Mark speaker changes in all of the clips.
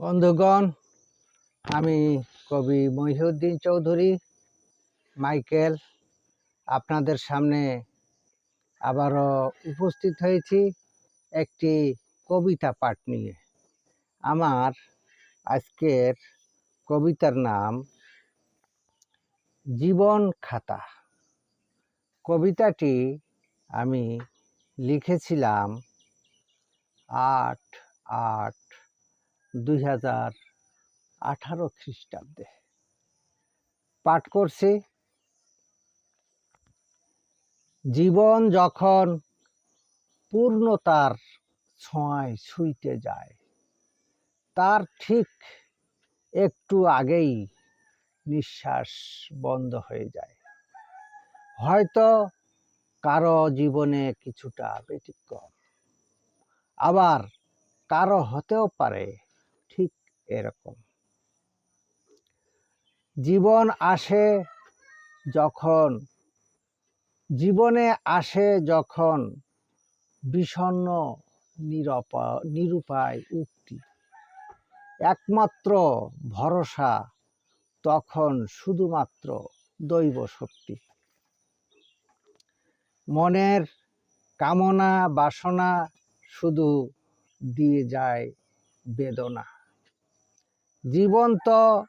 Speaker 1: বন্ধুগণ, আমি কবি মহিউদ্দিন চৌধুরী, মাইকেল, আপনাদের সামনে আবারও উপস্থিত হয়েছি একটি কবিতা পাঠ নিয়ে। আমার আজকের কবিতার নাম, জীবন খাতা। কবিতাটি আমি লিখেছিলাম আট আট দুই হাজার আঠারো খ্রিস্টাব্দে। পাঠ করছি, জীবন যখন পূর্ণতার ছোঁয়ায় ছুঁইতে যায়, তার ঠিক একটু আগেই নিঃশ্বাস বন্ধ হয়ে যায়। হয়তো কারও জীবনে কিছুটা ব্যতিক্রম, আবার কারও হতেও পারে ঠিক এরকম। জীবন আসে যখন, জীবনে আসে যখন বিষণ্ণ, নিরপা, নিরুপায় উক্তি। একমাত্র ভরসা তখন শুধুমাত্র দৈব শক্তি। মনের কামনা, বাসনা শুধু দিয়ে যায় বেদনা। জীবন তো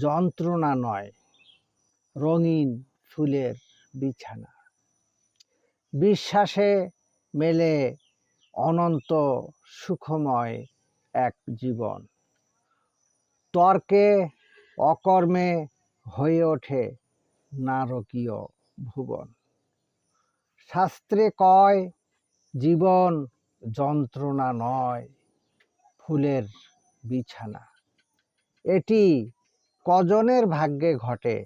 Speaker 1: যন্ত্রণা নয়, রঙিন ফুলের বিছানা। বিশ্বাসে মেলে অনন্ত সুখময় এক জীবন। তর্কে অকর্মে হয়ে ওঠে নারকীয় ভুবন। শাস্ত্রে কয়, জীবন যন্ত্রণা নয়, ফুলের বিছানা। এটি কজনের ভাগ্যে ঘটে?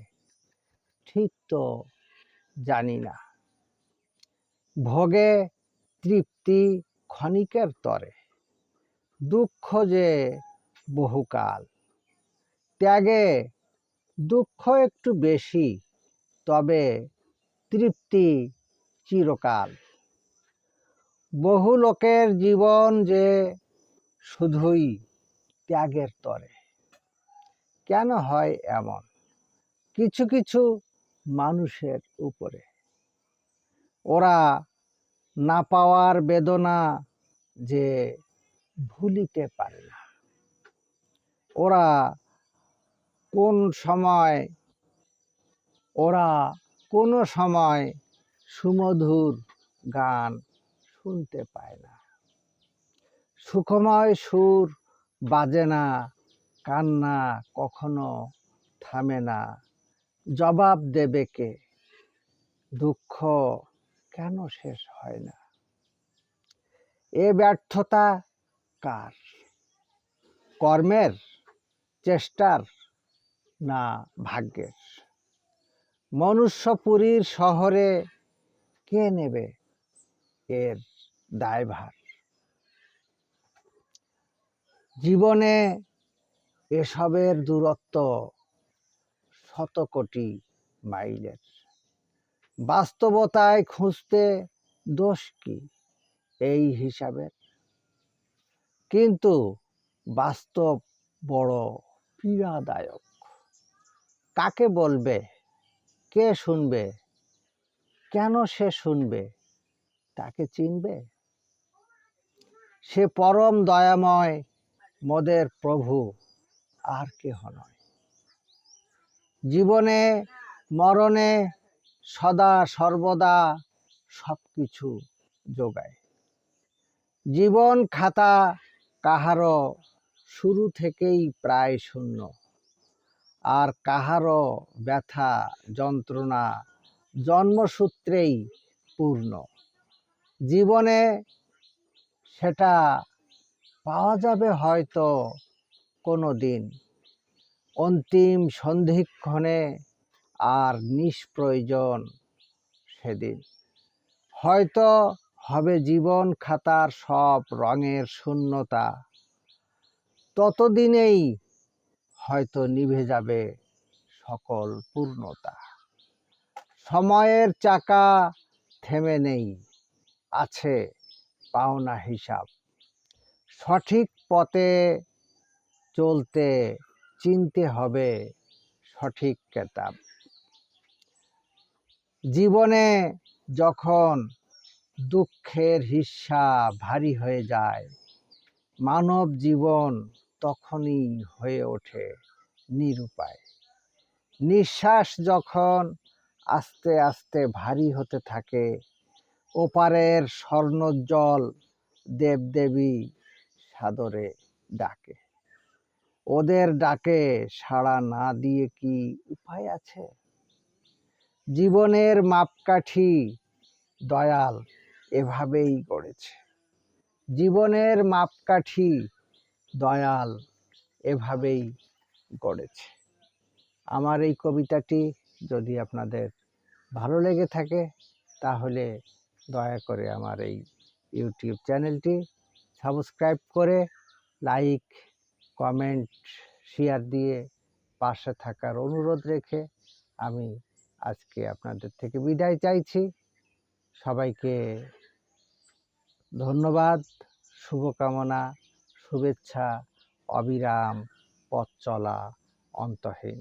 Speaker 1: ঠিক তো, জানি না। ভোগে তৃপ্তি ক্ষণিকের তরে, দুঃখ যে বহুকাল। ত্যাগে দুঃখ একটু বেশি, তবে তৃপ্তি চিরকাল। বহু লোকের জীবন যে শুধুই ত্যাগের তরে। কেন হয় এমন? কিছু কিছু মানুষের উপরে। ওরা না পাওয়ার বেদনা যে ভুলিতে পারে না। ওরা কোন সময়, ওরা কোনো সময় সুমধুর গান শুনতে পায় না। সুখময় সুর বাজে না। কান্না কখনো থামে না। জবাব দেবে কে? দুঃখ কেন শেষ হয় না? এ ব্যর্থতা কার? কর্মের চেষ্টার না ভাগ্যের? মনুষ্যপুরীর শহরে কে নেবে এর দায়ভার? জীবনে এসবের দূরত্ব শত কোটি মাইলের। বাস্তবতায় খুঁজতে দোষ কি? এই হিসাবের। কিন্তু বাস্তব বড় পীড়াদায়ক। কাকে বলবে? কে শুনবে? কেন সে শুনবে? তাকে চিনবে? সে পরম দয়াময় মদের প্রভু। আর কেহ নয়। জীবনে, মরণে সদা, সর্বদা সব কিছু যোগায়। জীবন খাতা কাহারও শুরু থেকেই প্রায় শূন্য। আর কাহারও ব্যথা, যন্ত্রণা, জন্মসূত্রেই পূর্ণ। জীবনে সেটা পাওয়া যাবে হয়তো কোনো দিন। অন্তিম সন্ধিক্ষণে আর নিষ্প্রয়োজন সেদিন। হয়তো হবে জীবন খাতার সব রঙের শূন্যতা। ততদিনেই হয়তো নিভে যাবে সকল পূর্ণতা। সময়ের চাকা থেমে নেই, আছে পাওনা হিসাব। সঠিক পথে চলতে, চিনতে হবে সঠিক কেতাব। জীবনে যখন দুঃখের হিস্সা ভারী হয়ে যায়, মানব জীবন তখনই হয়ে ওঠে নিরুপায়। নিঃশ্বাস যখন আস্তে আস্তে ভারী হতে থাকে, ওপারের স্বর্ণোজ্জ্বল দেবদেবী সাদরে ডাকে। ওদের ডাকে সাড়া না দিয়ে কি উপায় আছে? জীবনের মাপকাঠি দয়াল এভাবেই গড়েছে। জীবনের মাপকাঠি দয়াল এভাবেই গড়েছে। আমার এই কবিতাটি যদি আপনাদের ভালো লেগে থাকে, তাহলে দয়া করে আমার এই ইউটিউব চ্যানেলটি সাবস্ক্রাইব করে লাইক কমেন্ট শেয়ার দিয়ে পাশে থাকার অনুরোধ রেখে আমি আজকে আপনাদের থেকে বিদায় চাইছি। সবাইকে ধন্যবাদ, শুভকামনা, শুভেচ্ছা, অবিরাম, পথ চলা, অন্তহীন।